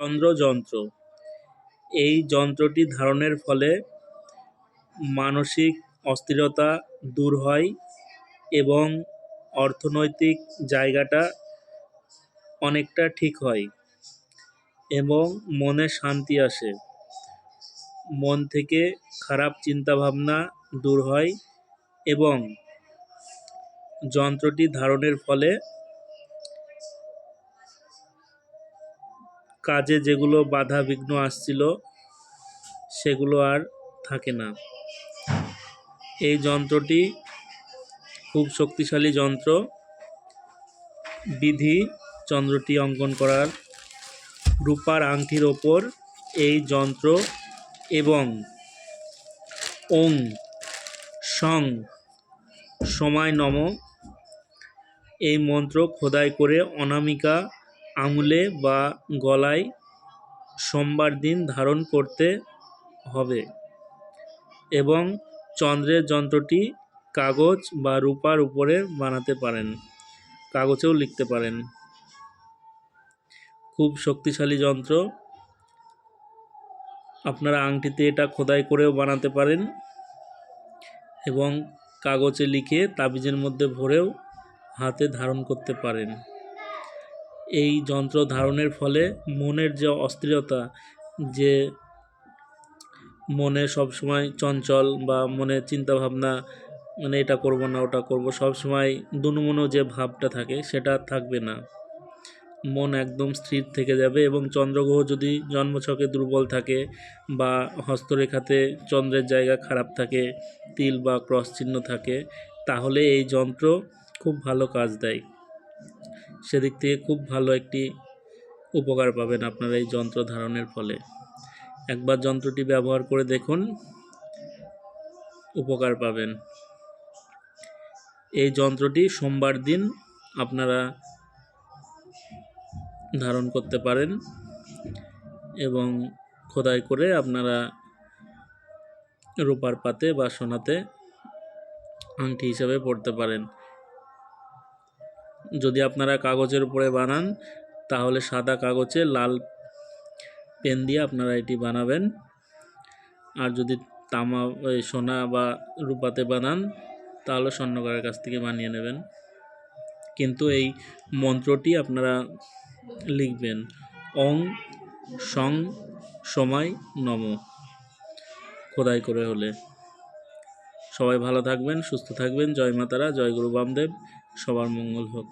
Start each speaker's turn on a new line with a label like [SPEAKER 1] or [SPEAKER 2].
[SPEAKER 1] চন্দ্রযন্ত্র। এই যন্ত্রটি ধারণের ফলে মানসিক অস্থিরতা দূর হয় এবং অর্থনৈতিক জায়গাটা অনেকটা ঠিক হয় এবং মনে শান্তি আসে। মন থেকে খারাপ চিন্তাভাবনা দূর হয় এবং যন্ত্রটি ধারণের ফলে কাজে যেগুলো বাধা বিঘ্ন আসছিল, সেগুলো আর থাকে না। এই যন্ত্রটি খুব শক্তিশালী যন্ত্র। বিধি চন্দ্রটি অঙ্কন করার রূপার আংটির ওপর এই যন্ত্র এবং ওং, সং, সময় নম এই মন্ত্র খোদাই করে অনামিকা আঙুলে বা গলায় সোমবার দিন ধারণ করতে হবে এবং চন্দ্রের যন্ত্রটি কাগজ বা রূপার উপরে বানাতে পারেন, কাগজেও লিখতে পারেন। খুব শক্তিশালী যন্ত্র। আপনারা আংটিতে এটা খোদাই করেও বানাতে পারেন এবং কাগজে লিখে তাবিজের মধ্যে ভরেও হাতে ধারণ করতে পারেন। এই যন্ত্র ধারণের ফলে মনের যে অস্থিরতা, যে মনে সবসময় চঞ্চল বা মনে চিন্তাভাবনা মানে এটা করব না, ওটা করব সব সময় দুনুমনো যে ভাবটা থাকে সেটা থাকবে না। মন একদম স্থির থেকে যাবে এবং চন্দ্রগ্রহ যদি জন্মছকে দুর্বল থাকে বা হস্তরেখাতে চন্দ্রের জায়গা খারাপ থাকে, তিল বা ক্রস চিহ্ন থাকে, তাহলে এই যন্ত্র খুব ভালো কাজ দেয়। সেদিক থেকে খুব ভালো একটি উপকার পাবেন আপনারা এই যন্ত্র ধারণের ফলে। একবার যন্ত্রটি ব্যবহার করে দেখুন, উপকার পাবেন। এই যন্ত্রটি সোমবার দিন আপনারা ধারণ করতে পারেন এবং খোদাই করে আপনারা রূপার পাতে বা সোনাতে আংটি হিসাবে পড়তে পারেন। যদি আপনারা কাগজের উপরে বানান, তাহলে সাদা কাগজে লাল পেন দিয়ে আপনারা এটি বানাবেন। আর যদি তামা সোনা বা রূপাতে বানান, তাহলে স্বর্ণকারের কাছ থেকে বানিয়ে নেবেন। কিন্তু এই মন্ত্রটি আপনারা লিখবেন অং সং সময় নম। খোদাই করে হলে। সবাই ভালো থাকবেন সুস্থ থাকবেন। জয় মাতারা জয় গুরু বামদেব। সবার মঙ্গল হোক।